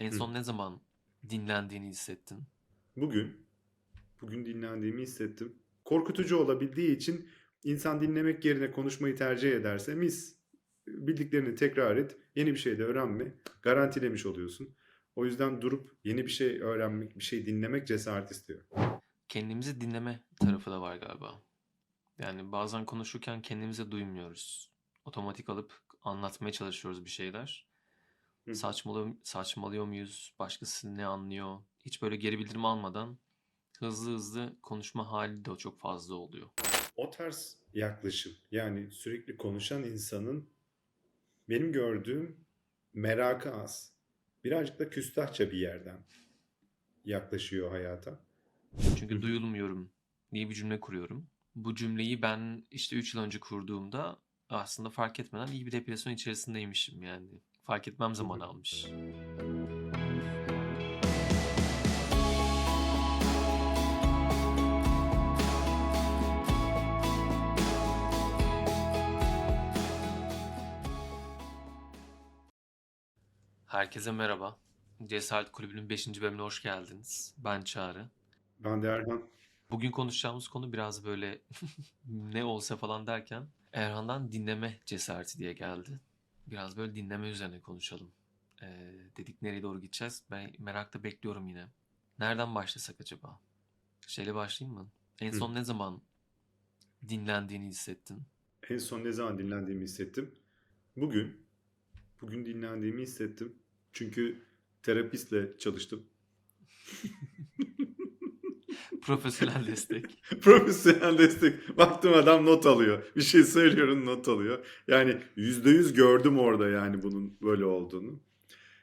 En Hı. son ne zaman dinlendiğini hissettin? Bugün, bugün dinlendiğimi hissettim. Korkutucu olabildiği için insan dinlemek yerine konuşmayı tercih ederse mis. Bildiklerini tekrar et, yeni bir şey de öğrenme, garantilemiş oluyorsun. O yüzden durup yeni bir şey öğrenmek, bir şey dinlemek cesaret istiyor. Kendimizi dinleme tarafı da var galiba. Yani bazen konuşurken kendimize duymuyoruz. Otomatik alıp anlatmaya çalışıyoruz bir şeyler. Hı. Saçmalıyor, saçmalıyor muyuz? Başkası ne anlıyor? Hiç böyle geri bildirim almadan hızlı hızlı konuşma hali de çok fazla oluyor. O tarz yaklaşım, yani sürekli konuşan insanın benim gördüğüm merakı az. Birazcık da küstahça bir yerden yaklaşıyor hayata. Çünkü duyulmuyorum diye bir cümle kuruyorum. Bu cümleyi ben işte 3 yıl önce kurduğumda aslında fark etmeden iyi bir depresyon içerisindeymişim yani. Fark etmem zaman almış. Herkese merhaba. Cesaret Kulübü'nün 5. bölümüne hoş geldiniz. Ben Çağrı. Ben de Erhan. Bugün konuşacağımız konu biraz böyle ne olsa falan derken Erhan'dan dinleme cesareti diye geldi. Biraz böyle dinleme üzerine konuşalım. Ee, dedik nereye doğru gideceğiz? Ben merakla bekliyorum yine. Nereden başlasak acaba? Şeyle başlayayım mı? En Hı. son ne zaman dinlendiğini hissettin? En son ne zaman dinlendiğimi hissettim. Bugün, bugün dinlendiğimi hissettim. Çünkü terapistle çalıştım. Profesyonel destek. Profesyonel destek. Baktım adam not alıyor. Bir şey söylüyorum not alıyor. Yani yüzde yüz gördüm orada yani bunun böyle olduğunu.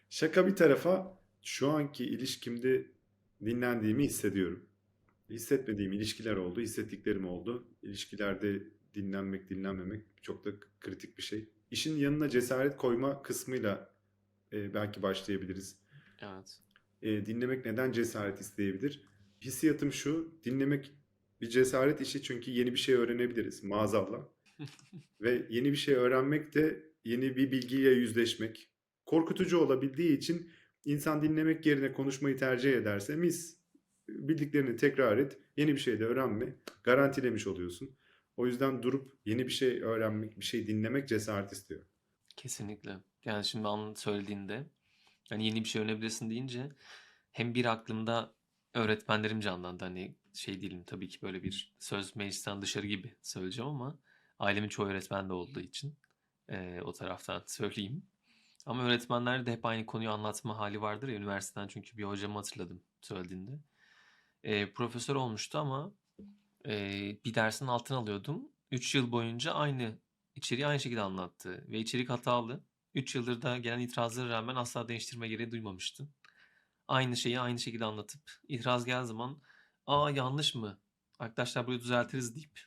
Şaka bir tarafa şu anki ilişkimde dinlendiğimi hissediyorum. Hissetmediğim ilişkiler oldu, hissettiklerim oldu. İlişkilerde dinlenmek, dinlenmemek çok da kritik bir şey. İşin yanına cesaret koyma kısmıyla e, belki başlayabiliriz. Evet. E, dinlemek neden cesaret isteyebilir? Hissiyatım şu, dinlemek bir cesaret işi çünkü yeni bir şey öğrenebiliriz maazallah. Ve yeni bir şey öğrenmek de yeni bir bilgiyle yüzleşmek. Korkutucu olabildiği için insan dinlemek yerine konuşmayı tercih ederse mis. Bildiklerini tekrar et, yeni bir şey de öğrenme, garantilemiş oluyorsun. O yüzden durup yeni bir şey öğrenmek, bir şey dinlemek cesaret istiyor. Kesinlikle. Yani şimdi an söylediğinde hani yeni bir şey öğrenebilirsin deyince hem bir aklımda öğretmenlerim canlandı. Hani şey değilim tabii ki böyle bir söz meclisten dışarı gibi söyleyeceğim ama ailemin çoğu öğretmen de olduğu için eee, o taraftan söyleyeyim. Ama öğretmenler de hep aynı konuyu anlatma hali vardır ya üniversiteden çünkü bir hocamı hatırladım söylediğinde. Eee, profesör olmuştu ama eee, bir dersin altına alıyordum. 3 yıl boyunca aynı içeriği aynı şekilde anlattı ve içerik hatalı. 3 yıldır da gelen itirazlara rağmen asla değiştirme gereği duymamıştı. Aynı şeyi aynı şekilde anlatıp itiraz geldiği zaman aa yanlış mı? Arkadaşlar burayı düzeltiriz deyip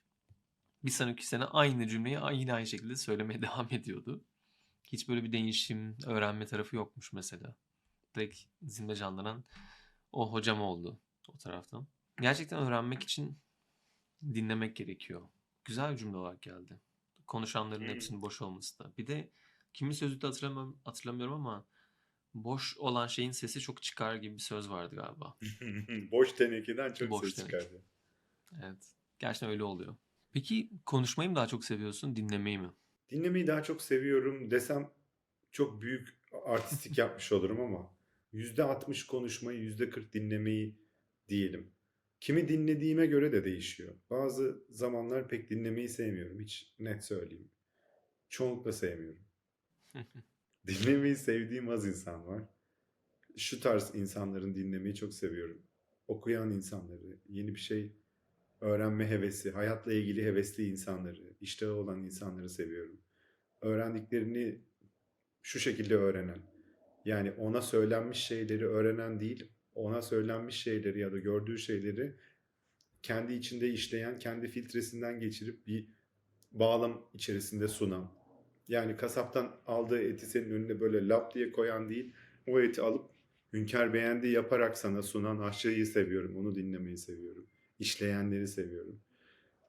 bir sonraki sene aynı cümleyi yine aynı şekilde söylemeye devam ediyordu. Hiç böyle bir değişim, öğrenme tarafı yokmuş mesela. Direkt zinde canlanan o hocam oldu o taraftan. Gerçekten öğrenmek için dinlemek gerekiyor. Güzel bir cümle olarak geldi. Konuşanların hepsinin boş olması da. Bir de kimin sözü de hatırlamam, hatırlamıyorum ama boş olan şeyin sesi çok çıkar gibi bir söz vardı galiba. Boş tenekeden çok Boş ses teneke. çıkardı. Evet. Gerçekten öyle oluyor. Peki konuşmayı mı daha çok seviyorsun, dinlemeyi mi? Dinlemeyi daha çok seviyorum desem çok büyük artistik yapmış olurum ama %60 konuşmayı, %40 dinlemeyi diyelim. Kimi dinlediğime göre de değişiyor. Bazı zamanlar pek dinlemeyi sevmiyorum. Hiç net söyleyeyim. Çoğunlukla sevmiyorum. Dinlemeyi sevdiğim az insan var. Şu tarz insanların dinlemeyi çok seviyorum. Okuyan insanları, yeni bir şey öğrenme hevesi, hayatla ilgili hevesli insanları, iştahı olan insanları seviyorum. Öğrendiklerini şu şekilde öğrenen. Yani ona söylenmiş şeyleri öğrenen değil, ona söylenmiş şeyleri ya da gördüğü şeyleri kendi içinde işleyen, kendi filtresinden geçirip bir bağlam içerisinde sunan. Yani kasaptan aldığı eti senin önüne böyle lap diye koyan değil, o eti alıp hünkâr beğendiği yaparak sana sunan aşçıyı seviyorum, onu dinlemeyi seviyorum. İşleyenleri seviyorum.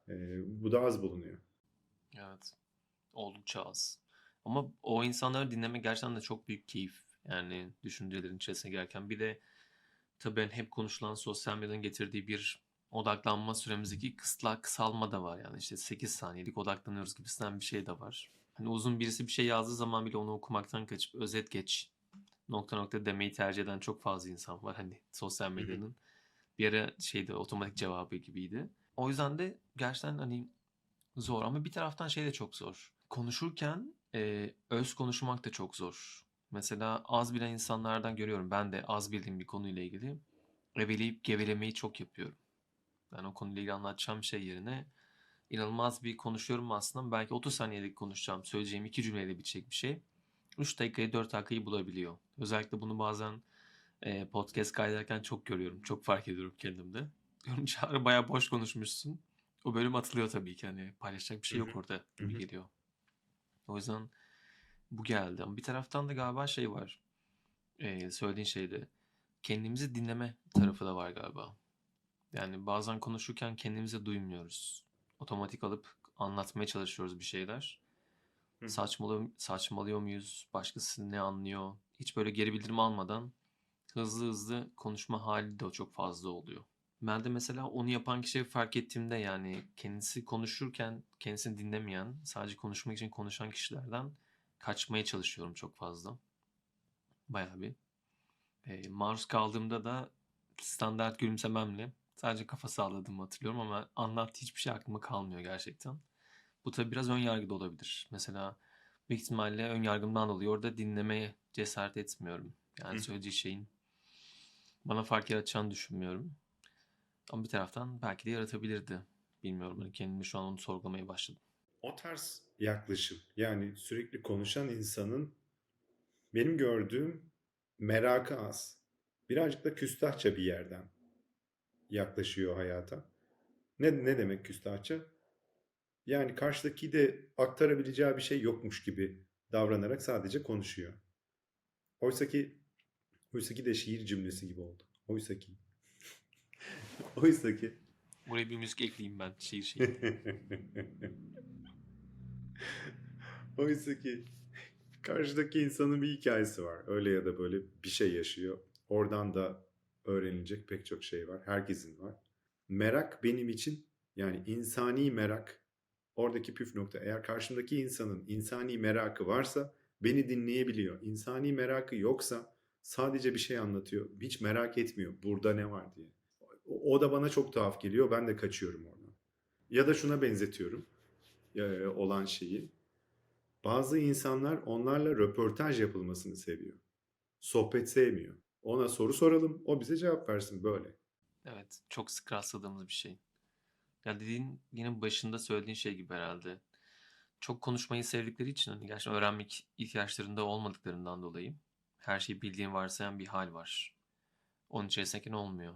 Ee, bu da az bulunuyor. Evet. Oldukça az. Ama o insanları dinlemek gerçekten de çok büyük keyif. Yani düşüncelerin içerisine girerken. Bir de tabii hani hep konuşulan sosyal medyanın getirdiği bir odaklanma süremizdeki kısla, kısalma da var. Yani işte 8 saniyelik odaklanıyoruz gibisinden bir şey de var. Hani uzun birisi bir şey yazdığı zaman bile onu okumaktan kaçıp özet geç nokta nokta demeyi tercih eden çok fazla insan var. Hani sosyal medyanın bir ara şeyde otomatik cevabı gibiydi. O yüzden de gerçekten hani zor ama bir taraftan şey de çok zor. Konuşurken e, öz konuşmak da çok zor. Mesela az bilen insanlardan görüyorum. Ben de az bildiğim bir konuyla ilgili eveleyip gevelemeyi çok yapıyorum. Ben o konuyla ilgili anlatacağım şey yerine inanılmaz bir konuşuyorum aslında. Belki 30 saniyelik konuşacağım, söyleyeceğim iki cümleyle bitecek bir şey. 3 dakikayı 4 dakikayı bulabiliyor. Özellikle bunu bazen e, podcast kaydederken çok görüyorum. Çok fark ediyorum kendimde. Diyorum Çağrı bayağı boş konuşmuşsun. O bölüm atılıyor tabii ki. Hani paylaşacak bir şey yok orada gibi geliyor. O yüzden bu geldi. Ama bir taraftan da galiba şey var. E, söylediğin şeyde. Kendimizi dinleme tarafı da var galiba. Yani bazen konuşurken kendimizi duymuyoruz. Otomatik alıp anlatmaya çalışıyoruz bir şeyler. Hı. Saçmalıyor, saçmalıyor muyuz? Başkası ne anlıyor? Hiç böyle geri bildirim almadan hızlı hızlı konuşma hali de çok fazla oluyor. Ben de mesela onu yapan kişiyi fark ettiğimde yani kendisi konuşurken kendisini dinlemeyen, sadece konuşmak için konuşan kişilerden kaçmaya çalışıyorum çok fazla. Bayağı bir. E, maruz kaldığımda da standart gülümsememle sadece kafa salladığımı hatırlıyorum ama anlattığı hiçbir şey aklıma kalmıyor gerçekten. Bu tabii biraz ön yargı da olabilir. Mesela büyük ihtimalle ön yargımdan dolayı orada dinlemeye cesaret etmiyorum. Yani Hı. şeyin bana fark yaratacağını düşünmüyorum. Ama bir taraftan belki de yaratabilirdi. Bilmiyorum. Hani kendimi şu an onu sorgulamaya başladım. O tarz yaklaşım yani sürekli konuşan insanın benim gördüğüm merakı az. Birazcık da küstahça bir yerden yaklaşıyor hayata. Ne, ne demek küstahça? Yani karşıdaki de aktarabileceği bir şey yokmuş gibi davranarak sadece konuşuyor. Oysa ki oysa ki de şiir cümlesi gibi oldu. Oysa ki. oysa ki. Buraya bir müzik ekleyeyim ben. Şiir şiir. Oysa ki karşıdaki insanın bir hikayesi var. Öyle ya da böyle bir şey yaşıyor. Oradan da öğrenilecek pek çok şey var. Herkesin var. Merak benim için yani insani merak oradaki püf nokta. Eğer karşımdaki insanın insani merakı varsa beni dinleyebiliyor. İnsani merakı yoksa sadece bir şey anlatıyor. Hiç merak etmiyor burada ne var diye. O da bana çok tuhaf geliyor. Ben de kaçıyorum oradan. Ya da şuna benzetiyorum e, olan şeyi. Bazı insanlar onlarla röportaj yapılmasını seviyor. Sohbet sevmiyor. Ona soru soralım, o bize cevap versin böyle. Evet. Çok sık rastladığımız bir şey. Ya dediğin yine başında söylediğin şey gibi herhalde. Çok konuşmayı sevdikleri için hani gerçekten öğrenmek ihtiyaçlarında olmadıklarından dolayı her şeyi bildiğin varsayan bir hal var. Onun içerisindeki olmuyor.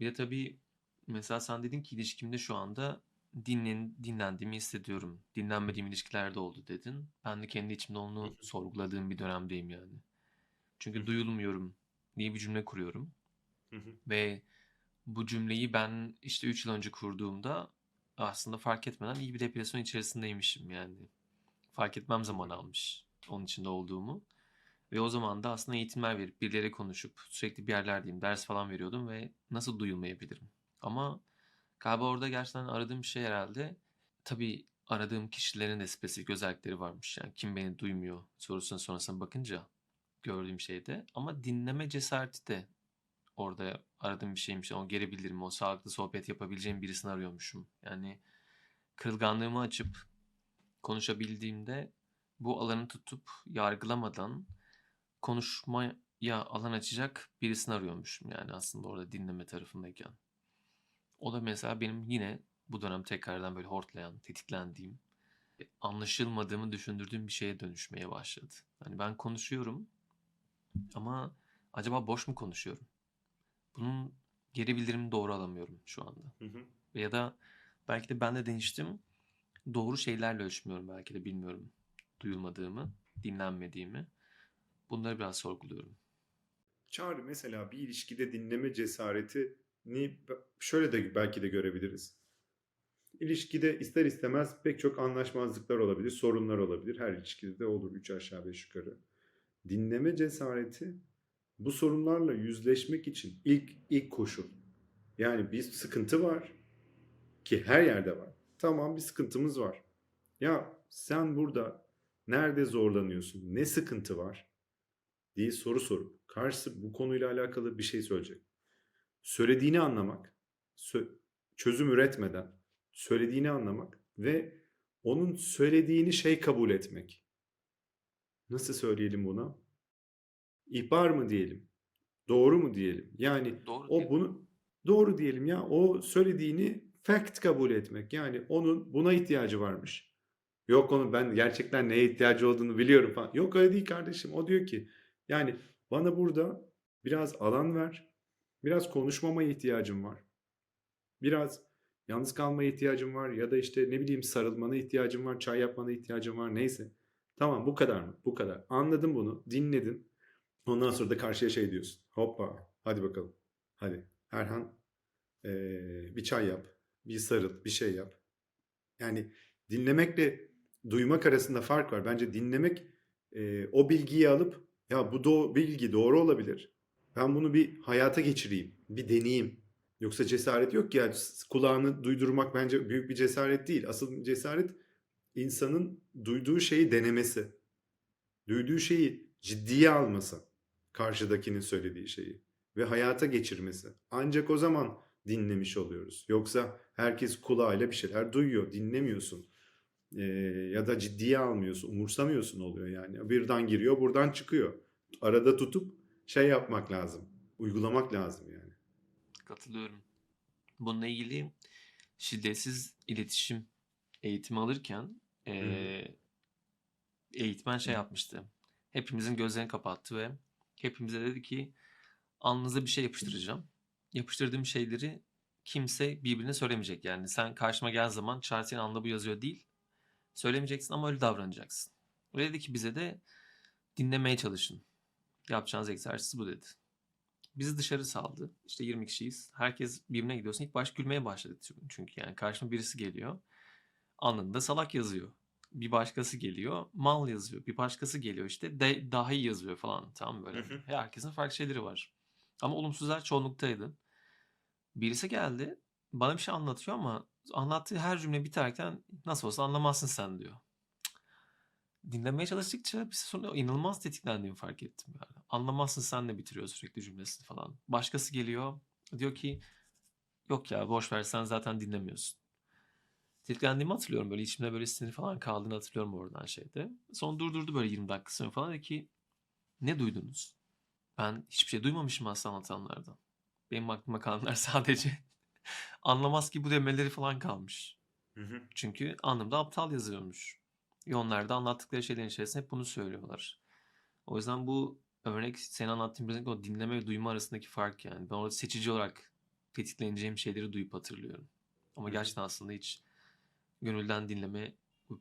Bir de tabii mesela sen dedin ki ilişkimde şu anda dinlen, dinlendiğimi hissediyorum. Dinlenmediğim ilişkilerde oldu dedin. Ben de kendi içimde onu sorguladığım bir dönemdeyim yani. Çünkü duyulmuyorum diye bir cümle kuruyorum. Ve bu cümleyi ben işte 3 yıl önce kurduğumda aslında fark etmeden iyi bir depresyon içerisindeymişim yani. Fark etmem zaman almış onun içinde olduğumu. Ve o zaman da aslında eğitimler verip birileri konuşup sürekli bir yerlerdeyim, ders falan veriyordum ve nasıl duyulmayabilirim. Ama galiba orada gerçekten aradığım şey herhalde tabii aradığım kişilerin de spesifik özellikleri varmış. Yani kim beni duymuyor sorusunun sonrasına bakınca gördüğüm şeyde. Ama dinleme cesareti de orada aradığım bir şeymiş. O geri bildirimi, o sağlıklı sohbet yapabileceğim birisini arıyormuşum. Yani kırılganlığımı açıp konuşabildiğimde bu alanı tutup yargılamadan konuşmaya alan açacak birisini arıyormuşum yani aslında orada dinleme tarafındayken. O da mesela benim yine bu dönem tekrardan böyle hortlayan, tetiklendiğim, anlaşılmadığımı düşündürdüğüm bir şeye dönüşmeye başladı. Hani ben konuşuyorum ama acaba boş mu konuşuyorum? Bunun geri bildirimini doğru alamıyorum şu anda. Hı hı. Ya da belki de ben de değiştim. Doğru şeylerle ölçmüyorum belki de bilmiyorum. Duyulmadığımı, dinlenmediğimi. Bunları biraz sorguluyorum. Çağrı mesela bir ilişkide dinleme cesaretini şöyle de belki de görebiliriz. İlişkide ister istemez pek çok anlaşmazlıklar olabilir, sorunlar olabilir. Her ilişkide de olur üç aşağı beş yukarı. Dinleme cesareti bu sorunlarla yüzleşmek için ilk ilk koşul. Yani bir sıkıntı var ki her yerde var. Tamam bir sıkıntımız var. Ya sen burada nerede zorlanıyorsun? Ne sıkıntı var? diye soru sorup karşısı bu konuyla alakalı bir şey söyleyecek. Söylediğini anlamak, çözüm üretmeden söylediğini anlamak ve onun söylediğini şey kabul etmek. Nasıl söyleyelim buna? İhbar mı diyelim? Doğru mu diyelim? Yani Doğru o değil. bunu doğru diyelim ya. O söylediğini fact kabul etmek. Yani onun buna ihtiyacı varmış. Yok onun ben gerçekten neye ihtiyacı olduğunu biliyorum falan. Yok öyle değil kardeşim. O diyor ki yani bana burada biraz alan ver. Biraz konuşmamaya ihtiyacım var. Biraz yalnız kalmaya ihtiyacım var ya da işte ne bileyim sarılmana ihtiyacım var, çay yapmana ihtiyacım var neyse. Tamam bu kadar mı? Bu kadar. Anladın bunu, dinledin. Ondan sonra da karşıya şey diyorsun. Hoppa hadi bakalım. Hadi Erhan eee, bir çay yap, bir sarıl, bir şey yap. Yani dinlemekle duymak arasında fark var. Bence dinlemek eee, o bilgiyi alıp ya bu do- bilgi doğru olabilir. Ben bunu bir hayata geçireyim, bir deneyeyim. Yoksa cesaret yok ki. Yani kulağını duydurmak bence büyük bir cesaret değil. Asıl cesaret insanın duyduğu şeyi denemesi. Duyduğu şeyi ciddiye alması. Karşıdakinin söylediği şeyi. Ve hayata geçirmesi. Ancak o zaman dinlemiş oluyoruz. Yoksa herkes kulağıyla bir şeyler duyuyor. Dinlemiyorsun. Ee, ya da ciddiye almıyorsun. Umursamıyorsun oluyor yani. Birden giriyor buradan çıkıyor. Arada tutup şey yapmak lazım. Uygulamak lazım yani. Katılıyorum. Bununla ilgili şiddetsiz iletişim eğitimi alırken eee, eğitmen şey yapmıştı. Hepimizin gözlerini kapattı ve hepimize dedi ki alnınıza bir şey yapıştıracağım. Yapıştırdığım şeyleri kimse birbirine söylemeyecek. Yani sen karşıma gel zaman şartın alnında bu yazıyor değil. Söylemeyeceksin ama öyle davranacaksın. Öyle dedi ki bize de dinlemeye çalışın. Yapacağınız egzersiz bu dedi. Bizi dışarı saldı. İşte 20 kişiyiz. Herkes birbirine gidiyorsun. İlk baş gülmeye başladı çünkü yani karşıma birisi geliyor. Alnında salak yazıyor. Bir başkası geliyor. Mal yazıyor. Bir başkası geliyor işte de, dahi yazıyor falan. Tamam böyle. Hı hı. Herkesin farklı şeyleri var. Ama olumsuzlar çoğunluktaydı. Birisi geldi. Bana bir şey anlatıyor ama anlattığı her cümle biterken nasıl olsa anlamazsın sen diyor. Dinlemeye çalıştıkça bir sonra inanılmaz tetiklendiğimi fark ettim. Yani. Anlamazsın sen de bitiriyor sürekli cümlesini falan. Başkası geliyor diyor ki yok ya boş ver sen zaten dinlemiyorsun. Tetiklendiğimi hatırlıyorum böyle içimde böyle sinir falan kaldığını hatırlıyorum oradan şeyde. Sonra durdurdu böyle 20 dakika sonra falan dedi ki ne duydunuz? Ben hiçbir şey duymamışım aslında anlatanlardan. Benim aklıma kalanlar sadece anlamaz ki bu demeleri falan kalmış. Çünkü anlamda aptal yazıyormuş. Ve onlar da anlattıkları şeylerin içerisinde hep bunu söylüyorlar. O yüzden bu örnek senin anlattığın o dinleme ve duyma arasındaki fark yani. Ben orada seçici olarak tetikleneceğim şeyleri duyup hatırlıyorum. Ama Hı hı. gerçekten aslında hiç gönülden dinleme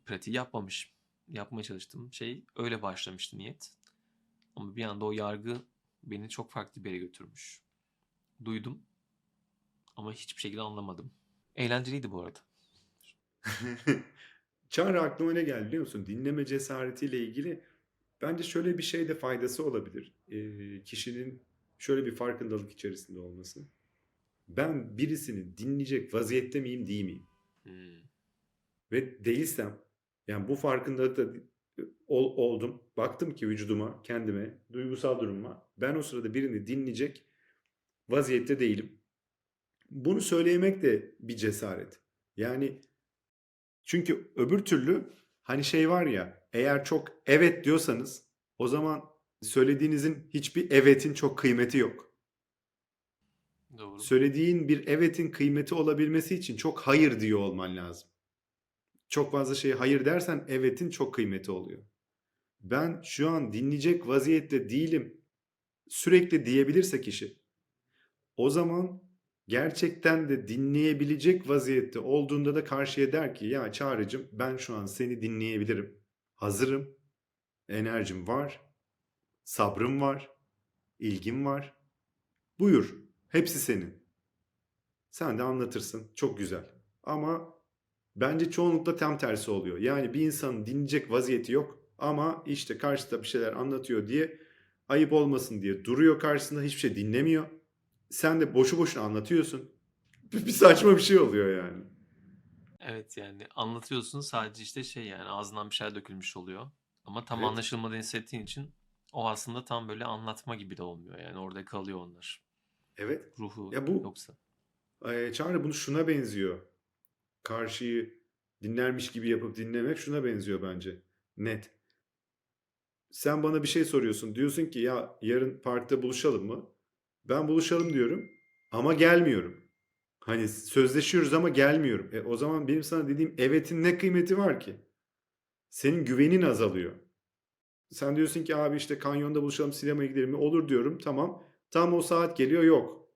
pratiği yapmamışım. Yapmaya çalıştığım şey öyle başlamıştı niyet. Ama bir anda o yargı beni çok farklı bir yere götürmüş. Duydum ama hiçbir şekilde anlamadım. Eğlenceliydi bu arada. Çağrı aklıma ne geldi biliyor musun? Dinleme cesaretiyle ilgili bence şöyle bir şey de faydası olabilir. Ee, kişinin şöyle bir farkındalık içerisinde olması. Ben birisini dinleyecek vaziyette miyim değil miyim? Hmm. Ve değilsem yani bu farkındalıkta ol- oldum. Baktım ki vücuduma, kendime, duygusal durumuma. Ben o sırada birini dinleyecek vaziyette değilim. Bunu söylemek de bir cesaret. Yani çünkü öbür türlü hani şey var ya eğer çok evet diyorsanız o zaman söylediğinizin hiçbir evetin çok kıymeti yok. Doğru. Söylediğin bir evetin kıymeti olabilmesi için çok hayır diyor olman lazım. Çok fazla şeye hayır dersen evetin çok kıymeti oluyor. Ben şu an dinleyecek vaziyette değilim. Sürekli diyebilirse kişi. O zaman gerçekten de dinleyebilecek vaziyette olduğunda da karşıya der ki ya Çağrı'cığım ben şu an seni dinleyebilirim. Hazırım. Enerjim var. Sabrım var. ilgim var. Buyur. Hepsi senin. Sen de anlatırsın. Çok güzel. Ama bence çoğunlukla tam tersi oluyor. Yani bir insanın dinleyecek vaziyeti yok. Ama işte karşıda bir şeyler anlatıyor diye ayıp olmasın diye duruyor karşısında hiçbir şey dinlemiyor. Sen de boşu boşuna anlatıyorsun. Bir saçma bir şey oluyor yani. Evet yani anlatıyorsun sadece işte şey yani ağzından bir şey dökülmüş oluyor. Ama tam Evet. anlaşılmadığını hissettiğin için o aslında tam böyle anlatma gibi de olmuyor. Yani orada kalıyor onlar. Evet. Ruhu Ya bu yoksa. e, Çağrı bunu şuna benziyor. Karşıyı dinlermiş gibi yapıp dinlemek şuna benziyor bence. Net. Sen bana bir şey soruyorsun. Diyorsun ki ya yarın partide buluşalım mı? Ben buluşalım diyorum ama gelmiyorum. Hani sözleşiyoruz ama gelmiyorum. E, o zaman benim sana dediğim evetin ne kıymeti var ki? Senin güvenin azalıyor. Sen diyorsun ki abi işte kanyonda buluşalım sinemaya gidelim mi? Olur diyorum tamam. Tam o saat geliyor yok.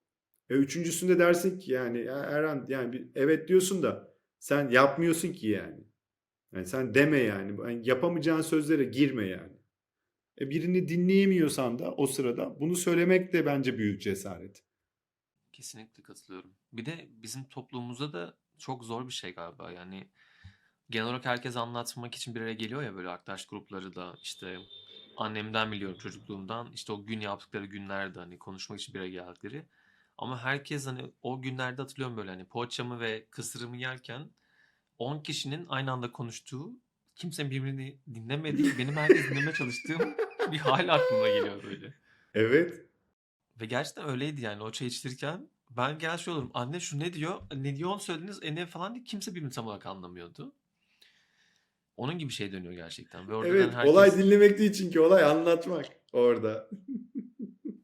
E, üçüncüsünde dersin ki yani ya Erhan yani bir, evet diyorsun da sen yapmıyorsun ki yani. Yani sen deme yani. Yani yapamayacağın sözlere girme yani. E, birini dinleyemiyorsan da o sırada bunu söylemek de bence büyük cesaret. Kesinlikle katılıyorum. Bir de bizim toplumumuzda da çok zor bir şey galiba. Yani genel olarak herkes anlatmak için bir araya geliyor ya böyle arkadaş grupları da işte annemden biliyorum çocukluğumdan işte o gün yaptıkları günlerde hani konuşmak için bir araya geldikleri. Ama herkes hani o günlerde hatırlıyorum böyle hani poğaçamı ve kısırımı yerken 10 kişinin aynı anda konuştuğu, kimsenin birbirini dinlemediği, benim herkes dinlemeye çalıştığım bir hal aklıma geliyor böyle. Evet. Ve gerçekten öyleydi yani o çay içtirirken ben gel şey olurum. Anne şu ne diyor? Ne diyor onu söylediniz. E ne falan diye kimse birbirini tam olarak anlamıyordu. Onun gibi şey dönüyor gerçekten. Ve oradan Evet. herkes Olay dinlemek değil çünkü olay anlatmak orada.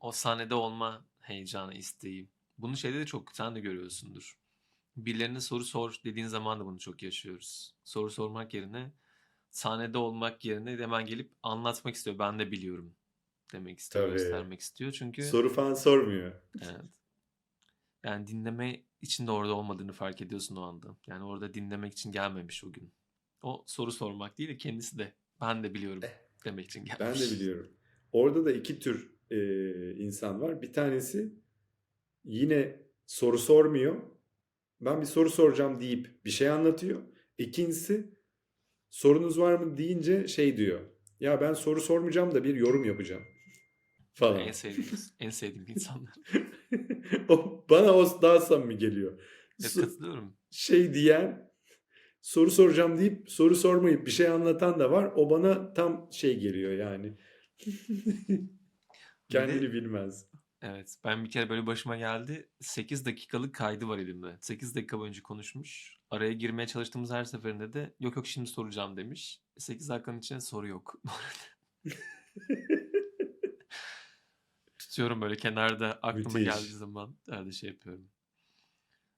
o sahnede olma heyecanı, isteği. Bunu şeyde de çok sen de görüyorsundur. Birilerine soru sor dediğin zaman da bunu çok yaşıyoruz. Soru sormak yerine sahnede olmak yerine hemen gelip anlatmak istiyor. Ben de biliyorum demek istiyor, Tabii. göstermek istiyor. Çünkü Soru falan sormuyor. Evet. Yani dinleme için de orada olmadığını fark ediyorsun o anda. Yani orada dinlemek için gelmemiş o gün. O soru sormak değil de kendisi de ben de biliyorum demek için gelmiş. Ben de biliyorum. Orada da iki tür e, insan var. Bir tanesi yine soru sormuyor. Ben bir soru soracağım deyip bir şey anlatıyor. İkincisi sorunuz var mı deyince şey diyor. Ya ben soru sormayacağım da bir yorum yapacağım. Falan. En sevdiğim, en sevdiğim insanlar. o, bana o daha samimi geliyor. Evet, katılıyorum. şey diyen soru soracağım deyip soru sormayıp bir şey anlatan da var. O bana tam şey geliyor yani. Kendini bilmez. Evet ben bir kere böyle başıma geldi. 8 dakikalık kaydı var elimde. 8 dakika boyunca konuşmuş. Araya girmeye çalıştığımız her seferinde de yok yok şimdi soracağım demiş. 8 dakikanın içinde soru yok. Tutuyorum böyle kenarda aklıma Müthiş. geldiği zaman öyle şey yapıyorum.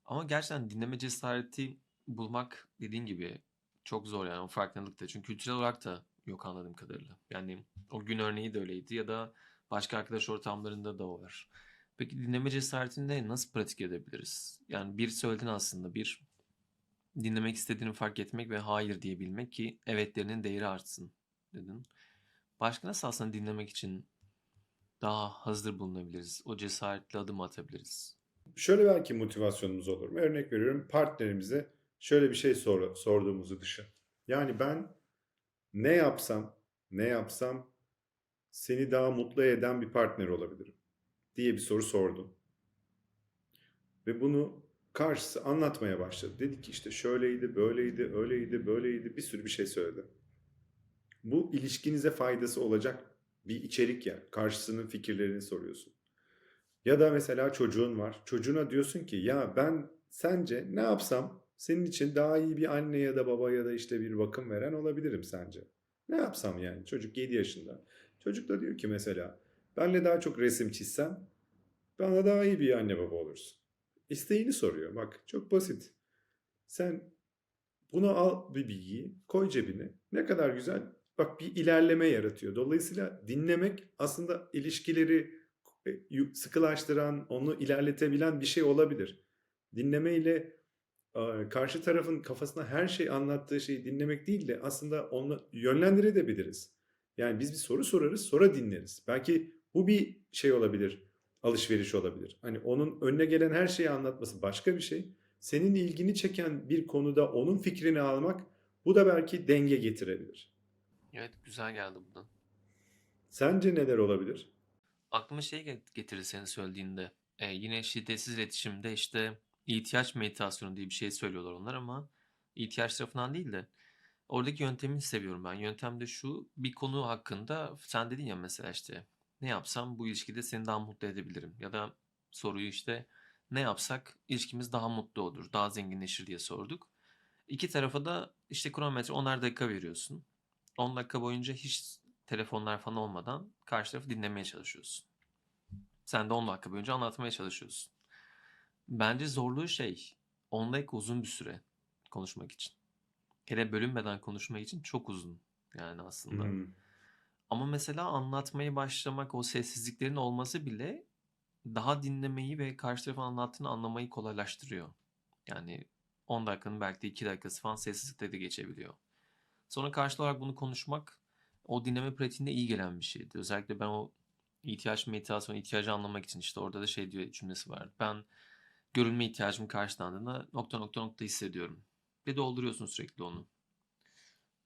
Ama gerçekten dinleme cesareti bulmak dediğin gibi çok zor yani o farkındalıkta. Çünkü kültürel olarak da yok anladığım kadarıyla. Yani o gün örneği de öyleydi ya da başka arkadaş ortamlarında da var. Peki dinleme cesaretini de nasıl pratik edebiliriz? Yani bir söyledin aslında bir dinlemek istediğini fark etmek ve hayır diyebilmek ki evetlerinin değeri artsın dedin. Başka nasıl aslında dinlemek için daha hazır bulunabiliriz? O cesaretli adım atabiliriz. Şöyle belki motivasyonumuz olur mu? Örnek veriyorum partnerimize şöyle bir şey sor, sorduğumuzu düşün. Yani ben ne yapsam, ne yapsam seni daha mutlu eden bir partner olabilirim diye bir soru sordum. Ve bunu karşısı anlatmaya başladı. Dedi ki işte şöyleydi, böyleydi, öyleydi, böyleydi bir sürü bir şey söyledi. Bu ilişkinize faydası olacak bir içerik ya. Karşısının fikirlerini soruyorsun. Ya da mesela çocuğun var. Çocuğuna diyorsun ki ya ben sence ne yapsam senin için daha iyi bir anne ya da baba ya da işte bir bakım veren olabilirim sence? Ne yapsam yani? Çocuk 7 yaşında. Çocuk da diyor ki mesela benle daha çok resim çizsem bana daha iyi bir anne baba olursun. İsteğini soruyor. Bak çok basit. Sen bunu al bir bilgiyi koy cebine. Ne kadar güzel. Bak bir ilerleme yaratıyor. Dolayısıyla dinlemek aslında ilişkileri e, sıkılaştıran, onu ilerletebilen bir şey olabilir. Dinleme ile karşı tarafın kafasına her şey anlattığı şeyi dinlemek değil de aslında onu yönlendirebiliriz. Yani biz bir soru sorarız, sonra dinleriz. Belki bu bir şey olabilir, alışveriş olabilir. Hani onun önüne gelen her şeyi anlatması başka bir şey. Senin ilgini çeken bir konuda onun fikrini almak, bu da belki denge getirebilir. Evet güzel geldi bu da. Sence neler olabilir? Aklıma şey get- getirir senin söylediğinde. Ee, yine şiddetsiz iletişimde işte ihtiyaç meditasyonu diye bir şey söylüyorlar onlar ama ihtiyaç tarafından değil de oradaki yöntemini seviyorum ben. Yöntem de şu bir konu hakkında sen dedin ya mesela işte ne yapsam bu ilişkide seni daha mutlu edebilirim ya da soruyu işte ne yapsak ilişkimiz daha mutlu olur, daha zenginleşir diye sorduk. İki tarafa da işte kronometre 10'ar dakika veriyorsun. 10 dakika boyunca hiç telefonlar falan olmadan karşı tarafı dinlemeye çalışıyorsun. Sen de 10 dakika boyunca anlatmaya çalışıyorsun. Bence zorluğu şey 10 dakika uzun bir süre konuşmak için. Hele bölünmeden konuşmak için çok uzun yani aslında. Hmm. Ama mesela anlatmaya başlamak o sessizliklerin olması bile daha dinlemeyi ve karşı tarafın anlattığını anlamayı kolaylaştırıyor. Yani 10 dakikanın belki de 2 dakikası falan sessizlikte de geçebiliyor. Sonra karşılıklı olarak bunu konuşmak o dinleme pratiğinde iyi gelen bir şeydi. Özellikle ben o ihtiyaç meditasyonu ihtiyacı anlamak için işte orada da şey diyor cümlesi var. Ben görülme ihtiyacım karşılandığında nokta nokta nokta hissediyorum. Ve dolduruyorsun sürekli onu.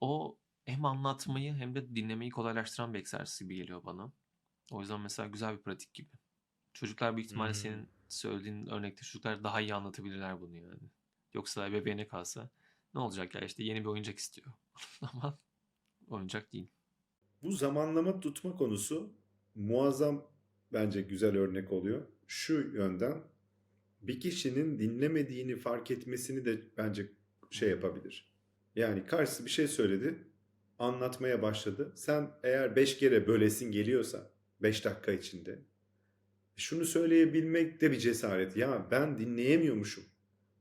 O hem anlatmayı hem de dinlemeyi kolaylaştıran bir egzersiz gibi geliyor bana. O yüzden mesela güzel bir pratik gibi. Çocuklar büyük ihtimalle Hmm. senin söylediğin örnekte çocuklar daha iyi anlatabilirler bunu yani. Yoksa bebeğine kalsa ne olacak ya işte yeni bir oyuncak istiyor. Ama oyuncak değil. Bu zamanlama tutma konusu muazzam bence güzel örnek oluyor. Şu yönden bir kişinin dinlemediğini fark etmesini de bence şey yapabilir. Yani karşısı bir şey söyledi, anlatmaya başladı. Sen eğer 5 kere bölesin geliyorsa 5 dakika içinde şunu söyleyebilmek de bir cesaret. Ya ben dinleyemiyormuşum.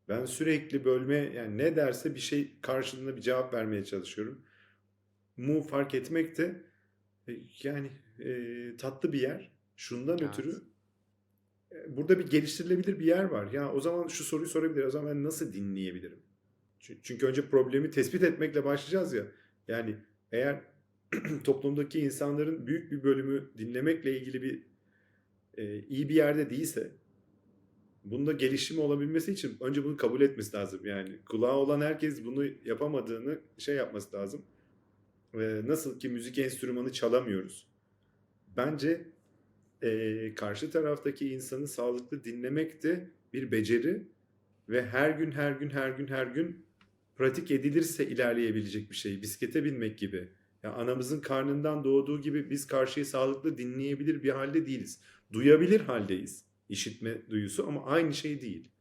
Ben sürekli bölme yani ne derse bir şey karşılığında bir cevap vermeye çalışıyorum. Mu fark etmek de e, yani e, tatlı bir yer. Şundan Evet. ötürü e, burada bir geliştirilebilir bir yer var. Ya o zaman şu soruyu sorabilir. O zaman ben nasıl dinleyebilirim? Çü- Çünkü önce problemi tespit etmekle başlayacağız ya. Yani eğer toplumdaki insanların büyük bir bölümü dinlemekle ilgili bir e, iyi bir yerde değilse bunda gelişim olabilmesi için önce bunu kabul etmesi lazım. Yani kulağı olan herkes bunu yapamadığını şey yapması lazım. Ee, nasıl ki müzik enstrümanı çalamıyoruz. Bence e, karşı taraftaki insanı sağlıklı dinlemek de bir beceri ve her gün her gün her gün her gün pratik edilirse ilerleyebilecek bir şey. Bisiklete binmek gibi. Ya anamızın karnından doğduğu gibi biz karşıyı sağlıklı dinleyebilir bir halde değiliz. Duyabilir haldeyiz. İşitme duyusu ama aynı şey değil.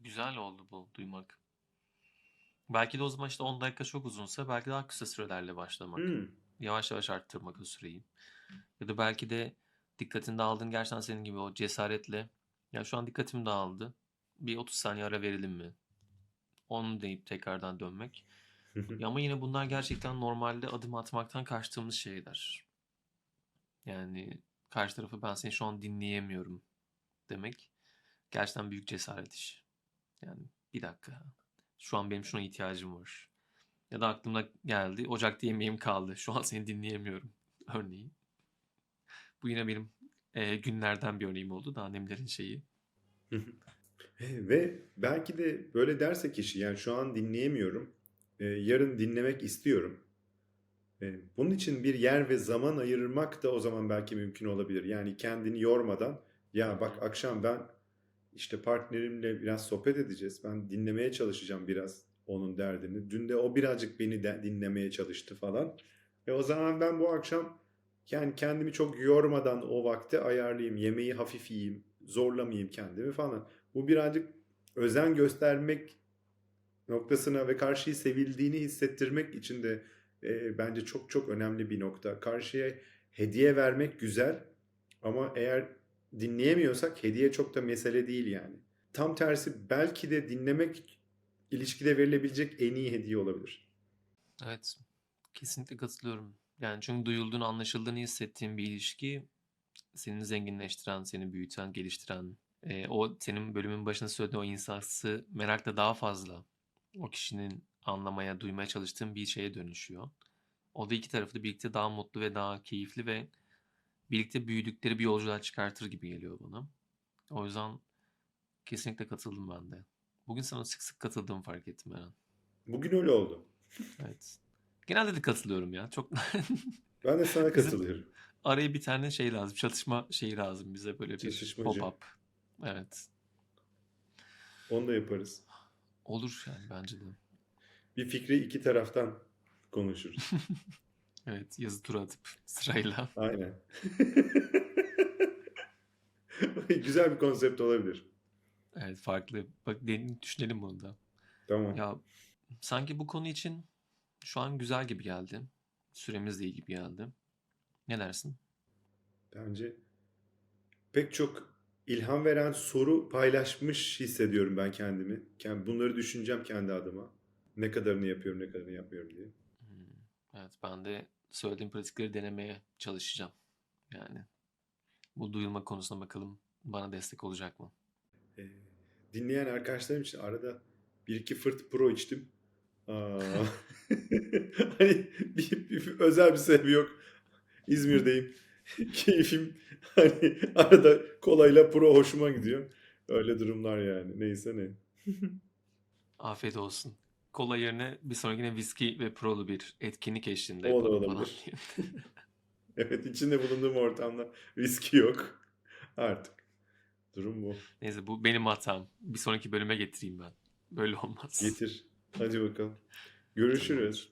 Güzel oldu bu duymak. Belki de o zaman işte 10 dakika çok uzunsa belki daha kısa sürelerle başlamak. Hmm. Yavaş yavaş arttırmak o süreyi. Ya da belki de dikkatini dağıldın gerçekten senin gibi o cesaretle. Ya şu an dikkatim dağıldı. Bir 30 saniye ara verelim mi? Onu deyip tekrardan dönmek. Ama yine bunlar gerçekten normalde adım atmaktan kaçtığımız şeyler. Yani karşı tarafı ben seni şu an dinleyemiyorum demek gerçekten büyük cesaret işi. Yani bir dakika. Şu an benim şuna ihtiyacım var. Ya da aklımda geldi. Ocakta yemeğim kaldı. Şu an seni dinleyemiyorum. Örneğin. Bu yine benim e, günlerden bir örneğim oldu. Daha annemlerin şeyi. Ve belki de böyle derse kişi yani şu an dinleyemiyorum. e, yarın dinlemek istiyorum. E, bunun için bir yer ve zaman ayırmak da o zaman belki mümkün olabilir. Yani kendini yormadan ya bak akşam ben işte partnerimle biraz sohbet edeceğiz. Ben dinlemeye çalışacağım biraz onun derdini. Dün de o birazcık beni de dinlemeye çalıştı falan. E o zaman ben bu akşam yani kendimi çok yormadan o vakte ayarlayayım. Yemeği hafif yiyeyim. Zorlamayayım kendimi falan. Bu birazcık özen göstermek noktasına ve karşıyı sevildiğini hissettirmek için de e, bence çok çok önemli bir nokta. Karşıya hediye vermek güzel ama eğer dinleyemiyorsak hediye çok da mesele değil yani. Tam tersi belki de dinlemek ilişkide verilebilecek en iyi hediye olabilir. Evet. Kesinlikle katılıyorum. Yani çünkü duyulduğunu, anlaşıldığını hissettiğin bir ilişki seni zenginleştiren, seni büyüten, geliştiren, e, o senin bölümün başında söylediğin o insansı merak da daha fazla. O kişinin anlamaya, duymaya çalıştığın bir şeye dönüşüyor. O da iki tarafı da birlikte daha mutlu ve daha keyifli ve birlikte büyüdükleri bir yolculuğa çıkartır gibi geliyor bana. O yüzden kesinlikle katıldım ben de. Bugün sana sık sık katıldığımı fark ettim Eren. Bugün öyle oldu. Evet. Genelde de katılıyorum ya. Çok Ben de sana Bizim- katılıyorum. araya bir tane şey lazım. Çatışma şeyi lazım bize böyle bir pop-up. Evet. Onu da yaparız. Olur yani bence de. Bir fikri iki taraftan konuşuruz. Evet yazı tura atıp sırayla. Aynen. Güzel bir konsept olabilir. Evet farklı. Bak düşünelim bunu da. Tamam. Ya sanki bu konu için şu an güzel gibi geldi. Süremiz de iyi gibi geldi. Ne dersin? Bence pek çok ilham veren soru paylaşmış hissediyorum ben kendimi. Kend- Bunları düşüneceğim kendi adıma. Ne kadarını yapıyorum, ne kadarını yapmıyorum diye. Hmm, Evet ben de söylediğim pratikleri denemeye çalışacağım. Yani bu duyulma konusuna bakalım bana destek olacak mı? Ee, dinleyen arkadaşlarım için arada bir iki fırt pro içtim. Aa, hani bir, bir- özel bir sebebi yok. İzmir'deyim. Keyfim hani arada kolayla pro hoşuma gidiyor. Öyle durumlar yani. Neyse ne. Afiyet olsun. Kola yerine bir sonrakine viski ve prolu bir etkinlik eşliğinde O da yapalım falan olabilir. Evet içinde bulunduğum ortamda riski yok. Artık. Durum bu. Neyse bu benim hatam. Bir sonraki bölüme getireyim ben. Böyle olmaz. Getir. Hadi bakalım. Görüşürüz.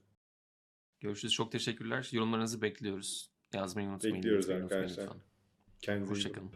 Görüşürüz. Çok teşekkürler. Yorumlarınızı bekliyoruz. Yazmayı unutmayın. Bekliyoruz unutmayın arkadaşlar. lütfen. Kendinize iyi bakın.